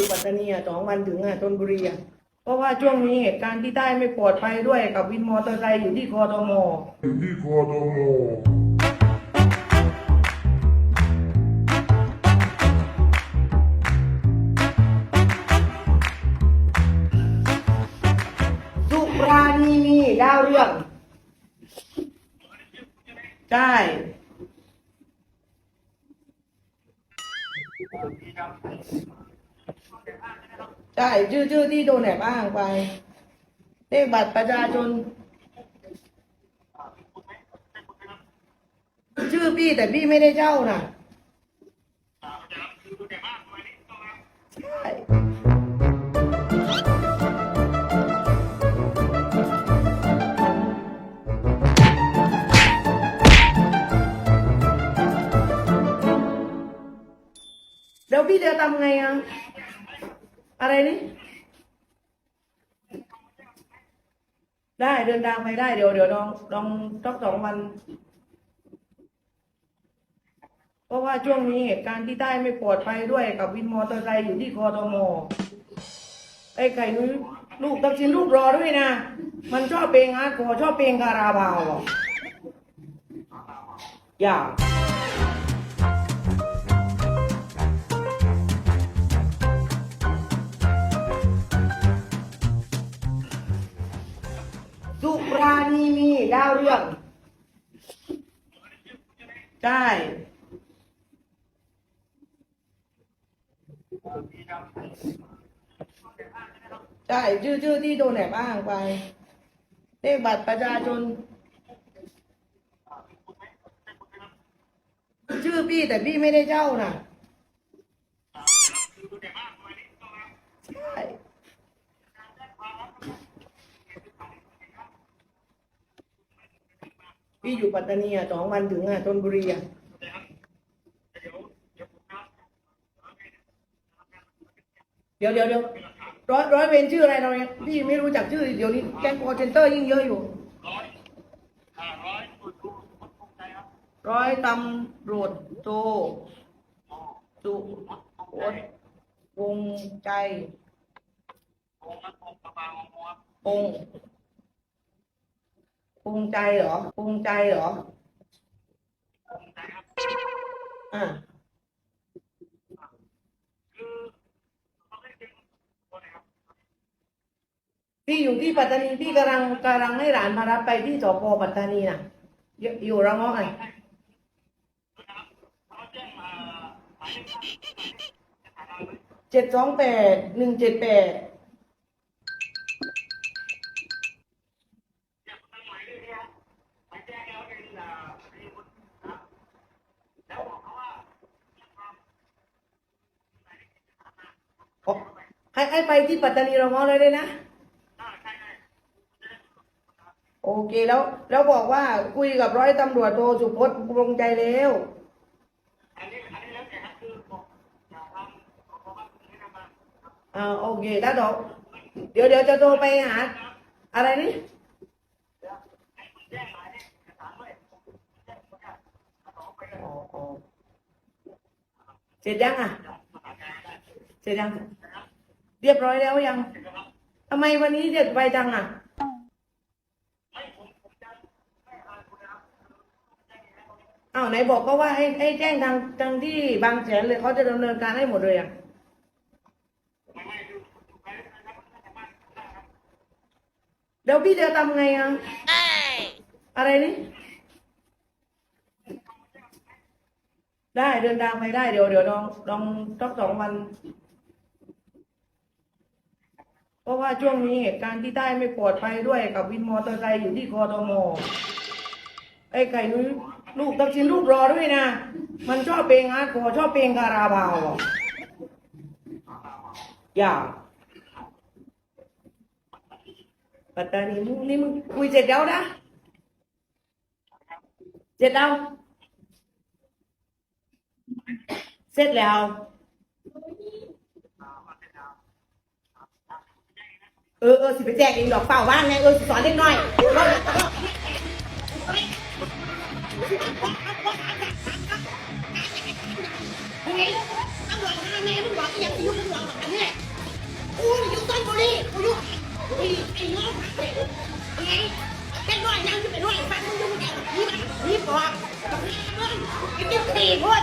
ู่ปัตตานีอะสองวันถึงอะชนบุรีอะเพราะว่าช่วงนี้เหตุการณ์ที่ใต้ไม่ปลอดภัยด้วยกับวินมอเตอร์ไซค์อยู่ที่คอตมอยู่ที่คอตมสุรานีมีดาวเรือง ใช่ ใช่ชื่อชื่อที่โดนแอบอ้างไป เลขบัตรประชาชน ชื่อพี่แต่พี่ไม่ได้เจ้าน่ะใช่เดี๋ยวพี่จะทำไงอะ อะไรนี่ ได้เดินทางไปได้เดี๋ยวเดี๋ยวลองลองสักสองวัน เพราะว่าช่วงนี้เหตุการณ์ที่ใต้ไม่ปลอดภัยด้วยกับวินมอเตอร์ไซค์อยู่ที่คอตมไอ้ไก่นุ้ยลูกตักชินลูกรอด้วยนะ มันชอบเพลงอาร์ตคอชอบเพลงคาราบาวออย่าสุ ดาวเรื่องใช่ใช่ชื่อชื่อที่โดนแอบอ้างไป เลขบัตรประชาชน ชื่อพี่แต่พี่ไม่ได้เจ้าน่ะ ใช่ พี่อยู่ปัตตานีอะสองวันถึงอะชนบุรีอะเดี๋ยวเดี๋ยวเดี๋ยวร้อยร้อยเวรชื่ออะไรเราเนี่ยพี่ไม่รู้จักชื่อ เดี๋ยวนี้แก๊งคอเซนเตอร์ยิ่งเยอะอยู่ร้อยตำรวจโทสุพจน์วงใจพง ษ์พงใจเหรอพงษ์ใจเหรอ อ่าพี่อยู่ที่ปัตตานีพี่กำลังกำลังให้หลานมารับไปที่สพปัตตานีน่ะ อยู่อยู่ระงอไงเจ็ดสองแปดหนึ่งเจ็ดแปด ให้ให้ไปที่ปัตตานีระงอเลยเลยนะโอเคแล้ว แล้วบอกว่าคุยกับร้อยตำรวจโทสุพจน์ปรงใจแล้วอ่าโอเคถ้าดอกเดี๋ยวเดี๋ยวจะโทรไปหา อะไรนี่อ๋ออ๋อเสร็จยังอะเสร็จยัง เรียบร้อยแล้วยังทำไมวันนี้เด็ดไปจังอะอ้าวไหนบอกก็ว่าให้ให้แจ้งทางทางที่บางแสนเลยเขาจะดำเนินการให้หมดเลยอะเดี๋ยวพี่จะทำไงอะอะไรนี่ได้เดินทางไปได้เดี๋ยวเดี๋ยวลองลองสักสองวัน ราะว่าช่วงนี้เหตุการณ์ที่ใต้ไม่ปลอดภัยด้วยกับวินมอเตอร์ไซค์อยู่ที่คอตมไอ้ไก่นุ้ยลูกตักชินลูกรอด้วยนะ มันชอบเพลงอาร์ตคอชอบเพลงคาราบาวอะอย่าปัตตานีมึงนี่มึงคุยเสร็จแล้วนะเสร็จแล้วเสร็จแล้ว เออเออสิไปแจกเองดอกเปล่าว่างไงเออสิสอนเล็กน้อยเฮ้ยตำรวจทำไมมึงบอกยังจะยุ่งมึงหลอกกันเนี่ยกูอยู่ต้นบุรีกูอยู่ไอ้ไอ้น้องไงเป็นร้อยยังจะเป็นร้อยฟันมึงอยู่ไหนนี่มันนี่บอกกับนี่มึงไอ้เจ้าสี่คน